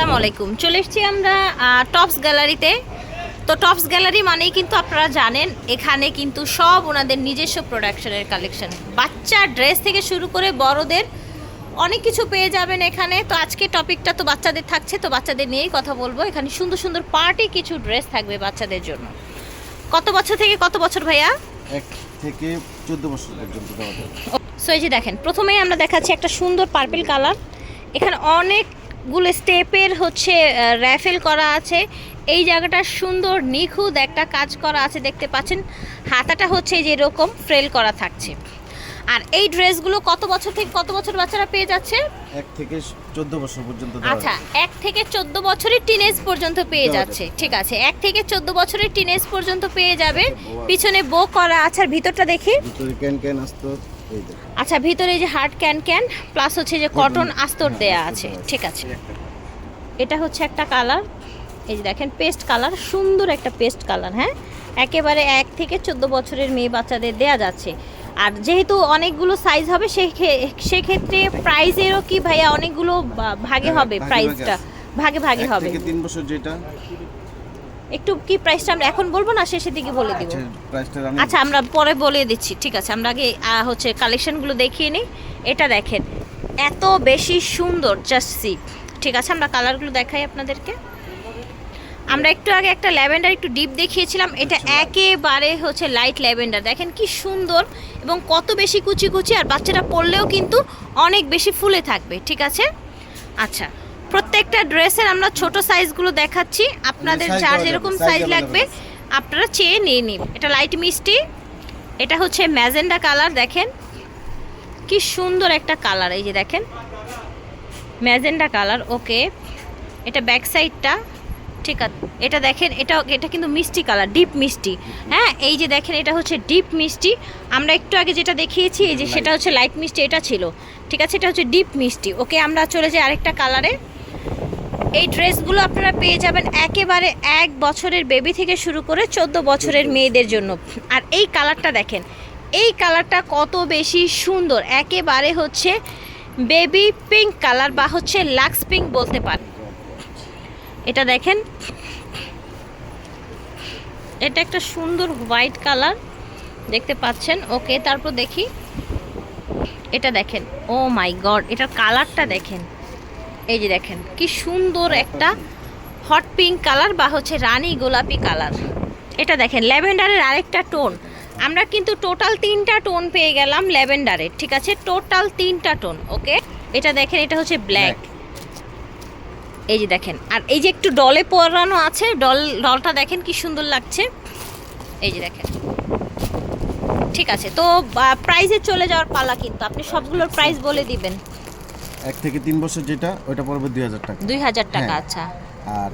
আসসালামু আলাইকুম। চলে এসেছি আমরা টপস গ্যালারিতে। তো টপস গ্যালারি মানেই কিন্তু আপনারা জানেন এখানে কিন্তু সব ওনাদের নিজস্ব প্রোডাকশনের কালেকশন। বাচ্চা ড্রেস থেকে শুরু করে বড়দের অনেক কিছু পেয়ে যাবেন এখানে। তো আজকে টপিকটা তো বাচ্চাদের থাকছে তো বাচ্চাদের নিয়েই কথা বলব। এখানে সুন্দর সুন্দর পার্টি কিছু ড্রেস থাকবে বাচ্চাদের জন্য। কত বছর থেকে কত বছর ভাইয়া? এক থেকে চোদ্দ বছর পর্যন্ত সো এই যে দেখেন প্রথমেই আমরা দেখাচ্ছি একটা সুন্দর পার্পল কালার এখানে অনেকগুলো স্টেপের হচ্ছে র্যাফেল করা আছে। এই জায়গাটা সুন্দর নিখুঁত একটা কাজ করা আছে দেখতে পাচ্ছেন। হাতাটা হচ্ছে যে এরকম ফ্রেল করা থাকছে। আর এই ড্রেসগুলো কত বছর থেকে কত বছর বাচ্চারা পেয়ে যাচ্ছে? এক থেকে চোদ্দ বছর পর্যন্ত আচ্ছা এক থেকে চোদ্দ বছরের টিনেজ পর্যন্ত পেয়ে যাচ্ছে। ঠিক আছে এক থেকে চোদ্দ বছরের টিনেজ পর্যন্ত পেয়ে যাবে। পিছনে বো করা আছে আর ভিতরটা দেখি। ভিতরে ক্যান ক্যান আসতো। আচ্ছা ভিতরে এই যে হার্ড ক্যান ক্যান প্লাস হচ্ছে যে কটন আস্তর হ্যাঁ, দেয়া আছে। ঠিক আছে। এটা হচ্ছে একটা কালার এই যে দেখেন পেস্ট কালার সুন্দর একটা পেস্ট কালার হ্যাঁ? একেবারে এক থেকে চোদ্দ বছরের মেয়ে বাচ্চাদের দেয়া যাচ্ছে। আর যেহেতু অনেকগুলো সাইজ হবে সেক্ষে- সেক্ষেত্রে প্রাইজেরও কি ভাইয়া অনেকগুলো ভাগে হ্যাঁ, হবে প্রাইসটা ভাগে ভাগে ভাগে হবে। তিন বছর যেটা। একটু কি প্রাইসটা আমরা এখন বলব না? শেষের দিকে বলে দিব। আচ্ছা আচ্ছা আমরা পরে বলে দিচ্ছি ঠিক আছে? আমরা আগে হচ্ছে কালেকশনগুলো দেখিয়ে নিই। এটা দেখেন এত বেশি সুন্দর জাস্ট সি ঠিক আছে আমরা কালারগুলো দেখাই আপনাদেরকে। আমরা একটু আগে একটা ল্যাভেন্ডার একটু ডিপ দেখিয়েছিলাম। এটা একেবারে হচ্ছে লাইট ল্যাভেন্ডার। দেখেন কি সুন্দর এবং কত বেশি কুচি কুচি আর বাচ্চারা পরলেও কিন্তু অনেক বেশি ফুলে থাকবে ঠিক আছে? আচ্ছা প্রত্যেকটা ড্রেসের আমরা ছোট সাইজগুলো দেখাচ্ছি। আপনাদের যার যেরকম সাইজ লাগবে আপনারা চেয়ে নিয়ে নিন। এটা লাইট মিষ্টি এটা হচ্ছে ম্যাজেন্ডা কালার দেখেন। কি সুন্দর একটা কালার এই যে দেখেন। Magenta colour okay. এটা ব্যাক সাইডটা ঠিক আছে এটা দেখেন এটা এটা কিন্তু মিষ্টি কালার ডিপ মিষ্টি। হ্যাঁ এই যে দেখেন এটা হচ্ছে ডিপ মিষ্টি। আমরা একটু আগে যেটা দেখিয়েছি এই যে সেটা হচ্ছে লাইট মিষ্টি এটা ছিল। ঠিক আছে এটা হচ্ছে ডিপ মিষ্টি। ওকে আমরা চলে যাই আরেকটা কালারে। এই ড্রেসগুলো আপনারা পেয়ে যাবেন একেবারে এক বছরের বেবি থেকে শুরু করে চোদ্দ বছরের মেয়েদের জন্য। আর এই কালারটা দেখেন, এই কালারটা কত বেশি সুন্দর। একেবারে হচ্ছে বেবি পিঙ্ক কালার বা হচ্ছে লাক্স পিঙ্ক বলতে পারেন। এটা দেখেন, এটা একটা সুন্দর হোয়াইট কালার, দেখতে পাচ্ছেন? ওকে, তারপর দেখি, এটা দেখেন, ও মাই গড, এটার কালারটা দেখেন। এই যে দেখেন কি সুন্দর একটা হট পিঙ্ক কালার বা হচ্ছে রানি গোলাপি কালার এটা দেখেন ল্যাভেন্ডারের আরেকটা টোন আমরা কিন্তু টোটাল তিনটা টোন পেয়ে গেলাম ল্যাভেন্ডারের ঠিক আছে? টোটাল তিনটা টোন ওকে এটা দেখেন এটা হচ্ছে ব্ল্যাক এই যে দেখেন আর এই যে একটু ডলে পরানো আছে ডল ডলটা দেখেন কি সুন্দর লাগছে। এই যে দেখেন। ঠিক আছে তো প্রাইজে চলে যাওয়ার পালা কিন্তু আপনি সবগুলোর প্রাইস বলে দিবেন। এক থেকে তিন বছর যেটা ওইটা পড়বে দুই হাজার টাকা। দুই হাজার টাকা হ্যাঁ। আচ্ছা। আর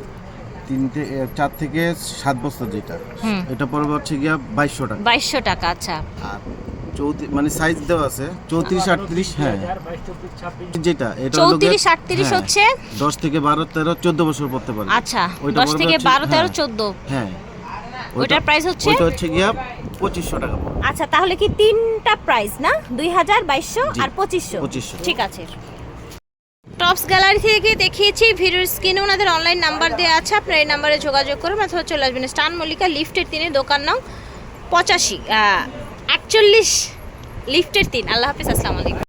তিনটে চার থেকে সাত বছর যেটা। এটা পড়বে হচ্ছে গিয়া বাইশশো টাকা। বাইশশো টাকা আচ্ছা। আর চৌত্রিশ মানে সাইজ দেওয়া আছে চৌত্রিশ আটত্রিশ হ্যাঁ। যেটা এটা চৌত্রিশ আটত্রিশ হ্যাঁ, হচ্ছে? দশ থেকে বারো তেরো চোদ্দ বছর পড়তে পারে আচ্ছা ওইটা দশ থেকে বারো তেরো হ্যাঁ, চোদ্দ? হ্যাঁ। ওইটার প্রাইস হচ্ছে? ওইটা হচ্ছে গিয়া পঁচিশশো টাকা আচ্ছা তাহলে কি তিনটা প্রাইস না? দুই হাজার বাইশশো আর পঁচিশশো? 2500 ঠিক আছে। টপস গ্যালারি থেকে দেখিয়েছি ভিডিওর স্ক্রিনে ওনাদের অনলাইন নাম্বার দেওয়া আছে, আপনার এই নাম্বারে যোগাযোগ করুন, অথবা চলে আসবেন স্টান মল্লিকা লিফটের তিনে, দোকান নাম পঁচাশি একচল্লিশ, লিফটের তিন। আল্লাহ হাফিজ, আসসালামু আলাইকুম।